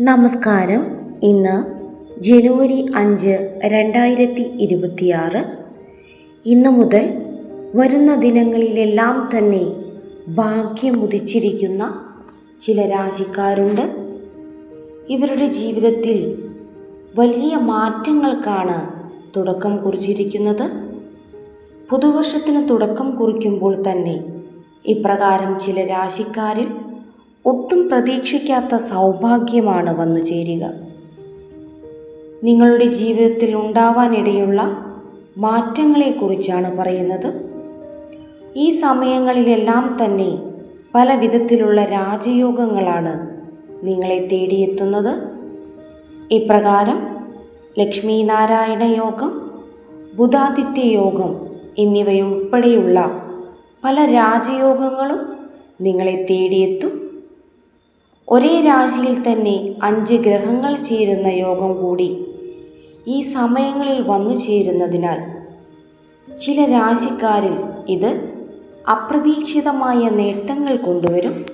നമസ്കാരം. ഇന്ന് ജനുവരി അഞ്ച് രണ്ടായിരത്തി ഇരുപത്തിയാറ്. ഇന്നു മുതൽ വരുന്ന ദിനങ്ങളിലെല്ലാം തന്നെ ഭാഗ്യം ഉദിച്ചിരിക്കുന്ന ചില രാശിക്കാരുണ്ട്. ഇവരുടെ ജീവിതത്തിൽ വലിയ മാറ്റങ്ങൾക്കാണ് തുടക്കം കുറിച്ചിരിക്കുന്നത്. പുതുവർഷത്തിന് തുടക്കം കുറിക്കുമ്പോൾ തന്നെ ഇപ്രകാരം ചില രാശിക്കാരിൽ ഒട്ടും പ്രതീക്ഷിക്കാത്ത സൗഭാഗ്യമാണ് വന്നു ചേരുക. നിങ്ങളുടെ ജീവിതത്തിൽ ഉണ്ടാവാനിടയുള്ള മാറ്റങ്ങളെക്കുറിച്ചാണ് പറയുന്നത്. ഈ സമയങ്ങളിലെല്ലാം തന്നെ പല വിധത്തിലുള്ള രാജയോഗങ്ങളാണ് നിങ്ങളെ തേടിയെത്തുന്നത്. ഇപ്രകാരം ലക്ഷ്മീനാരായണ യോഗം ബുധാദിത്യ യോഗം എന്നിവയുൾപ്പെടെയുള്ള പല രാജയോഗങ്ങളും നിങ്ങളെ തേടിയെത്തും. ഒരേ രാശിയിൽ തന്നെ അഞ്ച് ഗ്രഹങ്ങൾ ചേരുന്ന യോഗം കൂടി ഈ സമയങ്ങളിൽ വന്നു ചേരുന്നതിനാൽ ചില രാശിക്കാരിൽ ഇത് അപ്രതീക്ഷിതമായ നേട്ടങ്ങൾ കൊണ്ടുവരും.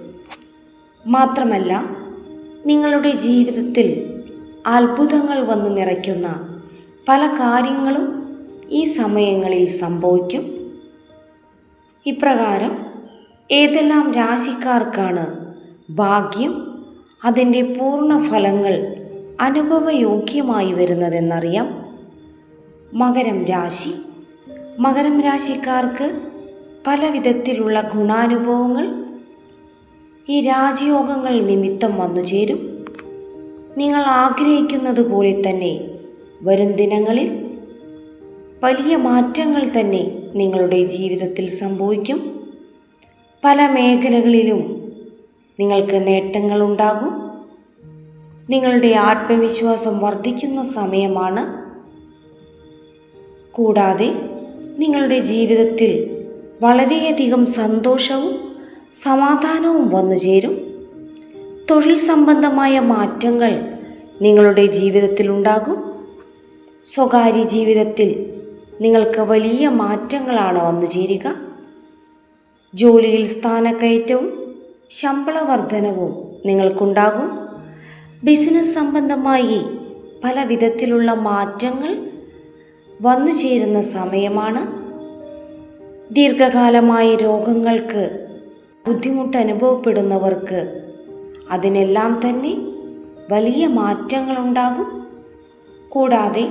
മാത്രമല്ല നിങ്ങളുടെ ജീവിതത്തിൽ അത്ഭുതങ്ങൾ വന്ന് നിറയ്ക്കുന്ന പല കാര്യങ്ങളും ഈ സമയങ്ങളിൽ സംഭവിക്കും. ഇപ്രകാരം ഏതെല്ലാം രാശിക്കാർക്കാണ് ഭാഗ്യം അതിന്റെ പൂർണ ഫലങ്ങൾ അനുഭവയോഗ്യമായി വരുന്നതെന്നറിയാം. മകരം രാശി. മകരം രാശിക്കാർക്ക് പല വിധത്തിലുള്ള ഗുണാനുഭവങ്ങൾ ഈ രാജയോഗങ്ങൾ നിമിത്തം വന്നു ചേരും. നിങ്ങൾ ആഗ്രഹിക്കുന്നത് പോലെ തന്നെ വരും ദിനങ്ങളിൽ വലിയ മാറ്റങ്ങൾ തന്നെ നിങ്ങളുടെ ജീവിതത്തിൽ സംഭവിക്കും. പല മേഖലകളിലും നിങ്ങൾക്ക് നേട്ടങ്ങൾ ഉണ്ടാകും നിങ്ങളുടെ ആത്മവിശ്വാസം വർദ്ധിക്കുന്ന സമയമാണ്. കൂടാതെ നിങ്ങളുടെ ജീവിതത്തിൽ വളരെയധികം സന്തോഷവും സമാധാനവും വന്നു ചേരും. തൊഴിൽ സംബന്ധമായ മാറ്റങ്ങൾ നിങ്ങളുടെ ജീവിതത്തിൽ ഉണ്ടാകും. സ്വകാര്യ ജീവിതത്തിൽ നിങ്ങൾക്ക് വലിയ മാറ്റങ്ങളാണ് വന്നു ചേരുക. ജോലിയിൽ സ്ഥാനക്കയറ്റവും ശമ്പള വർധനവും നിങ്ങൾക്കുണ്ടാകും. ബിസിനസ് സംബന്ധമായി പല വിധത്തിലുള്ള മാറ്റങ്ങൾ വന്നു ചേരുന്ന സമയമാണ്. ദീർഘകാലമായി രോഗങ്ങൾക്ക് ബുദ്ധിമുട്ട് അനുഭവപ്പെടുന്നവർക്ക് അതിനെല്ലാം തന്നെ വലിയ മാറ്റങ്ങളുണ്ടാകും. കൂടാതെ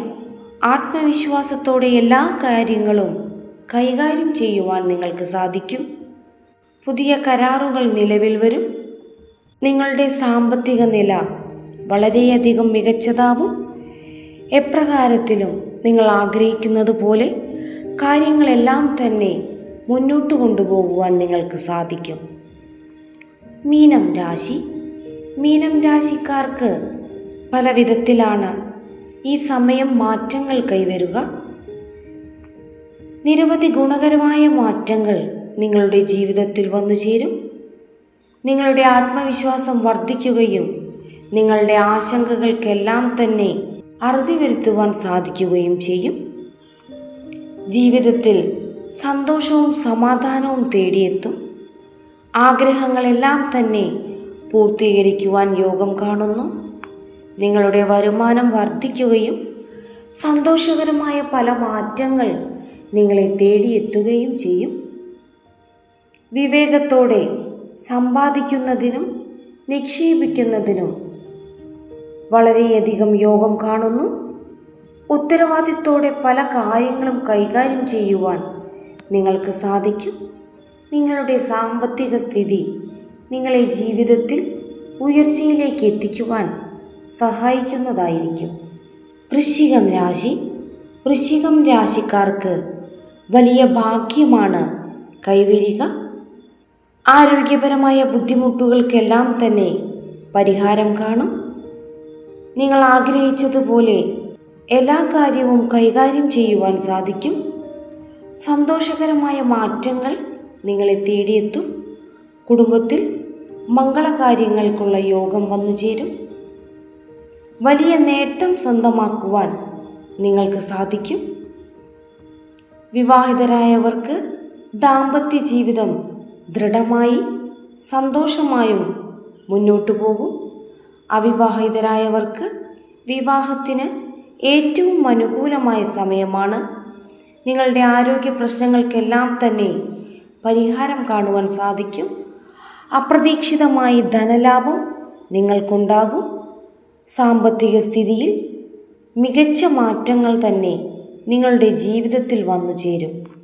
ആത്മവിശ്വാസത്തോടെ എല്ലാ കാര്യങ്ങളും കൈകാര്യം ചെയ്യുവാൻ നിങ്ങൾക്ക് സാധിക്കും. പുതിയ കരാറുകൾ നിലവിൽ വരും. നിങ്ങളുടെ സാമ്പത്തിക നില വളരെയധികം മികച്ചതാവും. എപ്രകാരത്തിലും നിങ്ങൾ ആഗ്രഹിക്കുന്നത് പോലെ കാര്യങ്ങളെല്ലാം തന്നെ മുന്നോട്ട് കൊണ്ടുപോകുവാൻ നിങ്ങൾക്ക് സാധിക്കും. മീനം രാശി. മീനം രാശിക്കാർക്ക് പല വിധത്തിലാണ് ഈ സമയം മാറ്റങ്ങൾ കൈവരുക. നിരവധി ഗുണകരമായ മാറ്റങ്ങൾ നിങ്ങളുടെ ജീവിതത്തിൽ വന്നു ചേരും. നിങ്ങളുടെ ആത്മവിശ്വാസം വർദ്ധിക്കുകയും നിങ്ങളുടെ ആശങ്കകൾക്കെല്ലാം തന്നെ അറുതി വരുത്തുവാൻ സാധിക്കുകയും ചെയ്യും. ജീവിതത്തിൽ സന്തോഷവും സമാധാനവും തേടിയെത്തും. ആഗ്രഹങ്ങളെല്ലാം തന്നെ പൂർത്തീകരിക്കുവാൻ യോഗം കാണുന്നു. നിങ്ങളുടെ വരുമാനം വർദ്ധിക്കുകയും സന്തോഷകരമായ പല മാറ്റങ്ങൾ നിങ്ങളെ തേടിയെത്തുകയും ചെയ്യും. വിവേകത്തോടെ സമ്പാദിക്കുന്നതിനും നിക്ഷേപിക്കുന്നതിനും വളരെയധികം യോഗം കാണുന്നു. ഉത്തരവാദിത്തോടെ പല കാര്യങ്ങളും കൈകാര്യം ചെയ്യുവാൻ നിങ്ങൾക്ക് സാധിക്കും. നിങ്ങളുടെ സാമ്പത്തിക സ്ഥിതി നിങ്ങളെ ജീവിതത്തിൽ ഉയർച്ചയിലേക്ക് എത്തിക്കുവാൻ സഹായിക്കുന്നതായിരിക്കും. വൃശ്ചികം രാശി വൃശ്ചികം രാശിക്കാർക്ക് വലിയ ഭാഗ്യമാണ് കൈവരിക. ആരോഗ്യപരമായ ബുദ്ധിമുട്ടുകൾക്കെല്ലാം തന്നെ പരിഹാരം കാണും. നിങ്ങൾ ആഗ്രഹിച്ചതുപോലെ എല്ലാ കാര്യവും കൈകാര്യം ചെയ്യുവാൻ സാധിക്കും. സന്തോഷകരമായ മാറ്റങ്ങൾ നിങ്ങളെ തേടിയെത്തും. കുടുംബത്തിൽ മംഗളകാര്യങ്ങൾക്കുള്ള യോഗം വന്നു ചേരും. വലിയ നേട്ടം സ്വന്തമാക്കുവാൻ നിങ്ങൾക്ക് സാധിക്കും. വിവാഹിതരായവർക്ക് ദാമ്പത്യ ജീവിതം ദൃഢമായി സന്തോഷമായും മുന്നോട്ടു പോകും. അവിവാഹിതരായവർക്ക് വിവാഹത്തിന് ഏറ്റവും അനുകൂലമായ സമയമാണ്. നിങ്ങളുടെ ആരോഗ്യ പ്രശ്നങ്ങൾക്കെല്ലാം തന്നെ പരിഹാരം കാണുവാൻ സാധിക്കും. അപ്രതീക്ഷിതമായി ധനലാഭം നിങ്ങൾക്കുണ്ടാകും. സാമ്പത്തിക സ്ഥിതിയിൽ മികച്ച മാറ്റങ്ങൾ തന്നെ നിങ്ങളുടെ ജീവിതത്തിൽ വന്നു ചേരും